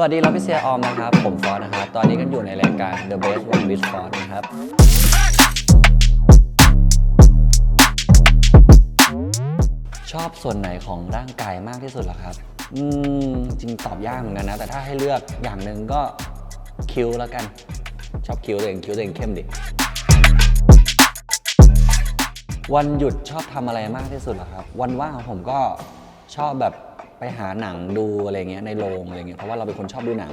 สวัสดีเราพี่เซียออมนะครับ ผมฟอสนะครับ ตอนนี้กันอยู่ในรายการ The Best One with f o r นะครับ ชอบส่วนไหนของร่างกายมากที่สุดล่ะครับ อืม จริงตอบยากเหมือนกันนะ แต่ถ้าให้เลือกอย่างหนึ่งก็คิ้วแล้วกัน ชอบคิ้วตัวเองคิ้วตัวเองเข้มดิ วันหยุดชอบทำอะไรมากที่สุดเหรอครับ วันว่างของผมก็ชอบแบบ ไปหาหนังดูอะไรเงี้ยในโรงอะไรเงี้ยเพราะว่าเราเป็นคนชอบดูหนัง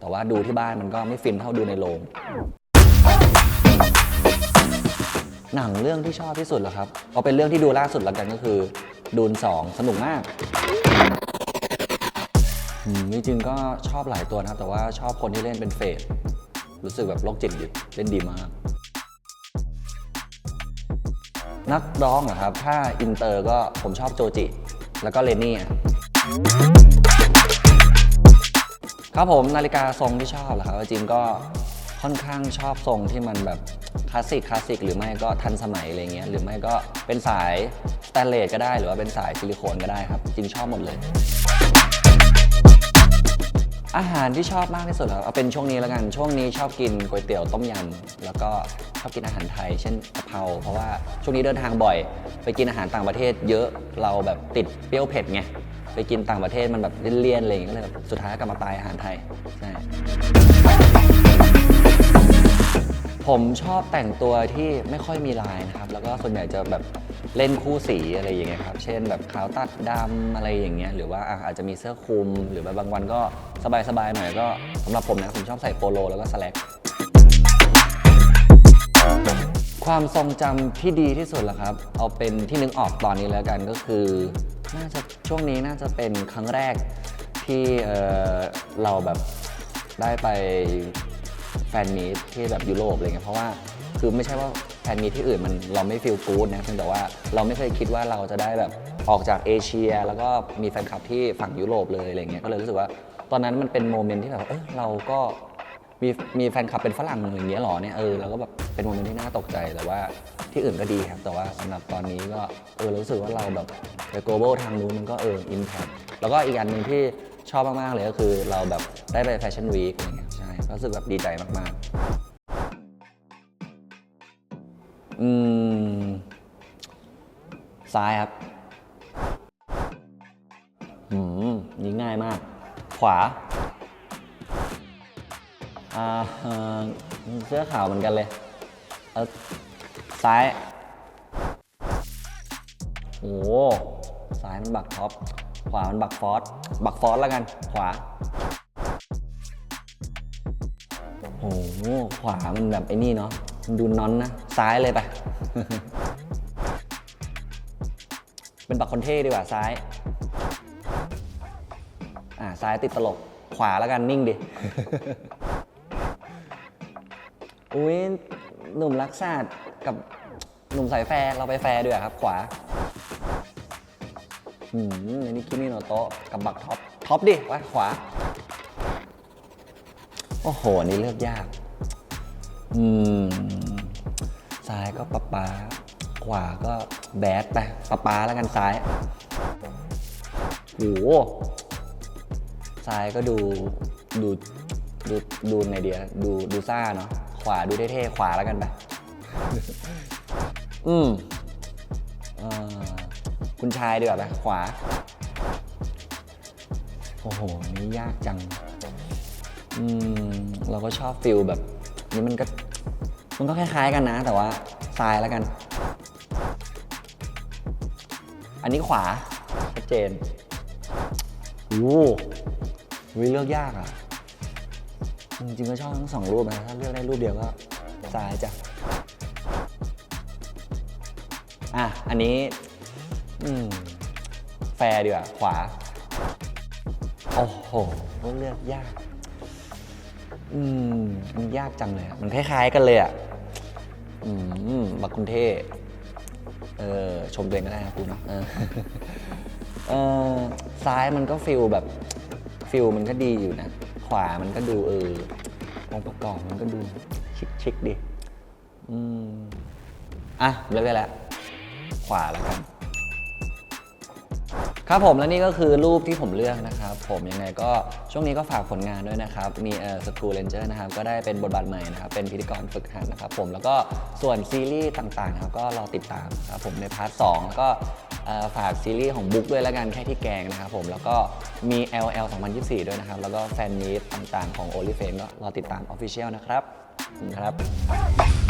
แต่ว่าดูที่บ้านมันก็ไม่ฟินเท่าดูในโรง หนังเรื่องที่ชอบที่สุดเหรอครับเอาเป็นเรื่องที่ดูล่าสุดแล้วกันก็คือ ดูนสองสนุกมากมจริงๆก็ชอบหลายตัวนะครับ แต่ว่าชอบคนที่เล่นเป็นเฟสรู้สึกแบบโรคจิตดิเล่นดีมากนักร้องเหรอครับ ถ้าอินเตอร์ก็ผมชอบโจจิ แล้วก็เลนนี่ ครับผมนาฬิกาทรงที่ชอบเหรอครับจริงก็ค่อนข้างชอบทรงที่มันแบบคลาสสิกคลาสสิกหรือไม่ก็ทันสมัยอะไรเงี้ยหรือไม่ก็เป็นสายสแตนเลสก็ได้ หรือว่าเป็นสายซิลิโคนก็ได้ครับ จริงชอบหมดเลย อาหารที่ชอบมากที่สุดแล้วเอาเป็นช่วงนี้แล้วกันช่วงนี้ชอบกินก๋วยเตี๋ยวต้มยำแล้วก็ชอบกินอาหารไทย เช่นกะเพราเพราะว่าช่วงนี้เดินทางบ่อย ไปกินอาหารต่างประเทศเยอะเราแบบติดเปรี้ยวเผ็ดไง ไปกินต่างประเทศมันแบบเลี่ยนๆอะไรอย่างเงี้ยก็เลยแบบสุดท้ายก็กลับมาตายอาหารไทยใช่ผมชอบแต่งตัวที่ไม่ค่อยมีลายนะครับ แล้วก็ส่วนใหญ่จะแบบเล่นคู่สีอะไรอย่างเงี้ยครับ เช่นแบบขาวตัดดำอะไรอย่างเงี้ย หรือว่าอะอาจจะมีเสื้อคลุม หรือว่าบางวันก็สบายๆหน่อยก็สำหรับผมนะผมชอบใส่โปโลแล้วก็สแลก ความทรงจำที่ดีที่สุดเหรอครับ เอาเป็นที่นึกออกตอนนี้แล้วกันก็คือ น่าจะช่วงนี้น่าจะเป็นครั้งแรกที่เอ่อเราแบบได้ไปแฟนมีตที่แบบยุโรปอะไรเงี้ยเพราะว่าคือไม่ใช่ว่าแฟนมีตที่อื่นมันเราไม่ฟีลกู๊ดนะเพียงแต่ว่าเราไม่เคยคิดว่าเราจะได้แบบออกจากเอเชีย แล้วก็มีแฟนคลับที่ฝั่งยุโรปเลยอะไรเงี้ยก็เลยรู้สึกว่าตอนนั้นมันเป็นโมเมนต์ที่แบบเออเราก็มีมีแฟนคลับเป็นฝรั่งอย่างเงี้ยหรอเนี่ยเออเราก็แบบเป็นโมเมนต์ที่น่าตกใจแต่ว่า ที่อื่นก็ดีครับ แต่ว่าสำหรับตอนนี้ก็เออรู้สึกว่าเราแบบไป global ทางนู้นมันก็เออ impact แล้วก็อีกอันหนึ่งที่ชอบมาก ๆ เลยก็คือเราแบบได้ไปแฟชั่นวีคอะไรเงี้ยใช่รู้สึกแบบดีใจมาก ๆ อืม ซ้ายครับ อืมนี่ง่ายมาก ขวาอ่าเอ่อเสื้อขาวเหมือนกันเลยเออ ซ้าย โอ้ซ้ายมันบักท็อป ขวามันบักฟอสบักฟอสแล้วกัน ขวา โอ้โห ขวามันแบบไอ้นี่เนาะมันดูนอนนะ ซ้ายเลยไป เป็นบักคอนเท่ดีกว่าซ้าย อ่า ซ้ายติดตลก ขวาแล้วกันนิ่งดิ อุ้ยหนุ่มรักษาด กับหนุ่มสายแฟร์เราไปแฟร์ด้วยครับ ขวาอืมอันนี้คิมิโนโตะกับบักท็อปท็อปดิวะขวา โอ้โหอันนี่เลือกยาก อืมซ้ายก็ปะปาขวาก็แบดไปปะปาแล้วกันซ้ายโอ้โหซ้ายก็ดูดูดูดูในเดียดูดูซ่าเนาะขวาดูเท่ๆขวาแล้วกันไป อืมเอ่อคุณชายดีกว่าไปขวา โอ้โห นี่ยากจัง อืม เราก็ชอบฟิลแบบ นี่มันก็ มันก็คล้ายๆกันนะ แต่ว่าซ้ายแล้วกัน อันนี้ขวาชัดเจนโอ้โหวิเลือกยากอะ จริงๆก็ชอบทั้งสองรูปนะ ถ้าเลือกได้รูปเดียวก็ซ้ายจ้ะ อะ อันนี้อืมแฟร์ดีกว่าขวา โอ้โหเลือกยาก อืมมันยากจังเลยอะมันคล้ายๆกันเลยอะ อืมบักคุณเท่เออชมตัวเองก็ได้นะคุณเออเออซ้ายมันก็ฟิลแบบฟิลมันก็ดีอยู่นะ ขวามันก็ดูเออองค์ประกอบมันก็ดูชิคชิคๆดีอืม อะเลือกได้แล้ว ขวาแล้วกันครับผมและนี่ก็คือรูปที่ผมเลือกนะครับ ผมยังไงก็ช่วงนี้ก็ฝากผลงานด้วยนะครับ มีเอ่อสกูเลนเจอร์นะครับ ก็ได้เป็นบทบาทใหม่นะครับ เป็นพิธีกรฝึกหัดนะครับผมแล้วก็ส่วนซีรีส์ต่างๆครับก็รอติดตามครับผมในพาร์ทสองแล้วก็เอ่อฝากซีรีส์ของบุ๊กด้วยแล้วกันแค่ที่แกงนะครับผมแล้วก็มี LL 2024 ด้วยนะครับ แล้วก็แฟนมีตต่างๆของ o l y f a n ก็รอติดตาม Official นะครับขอบคุณครับ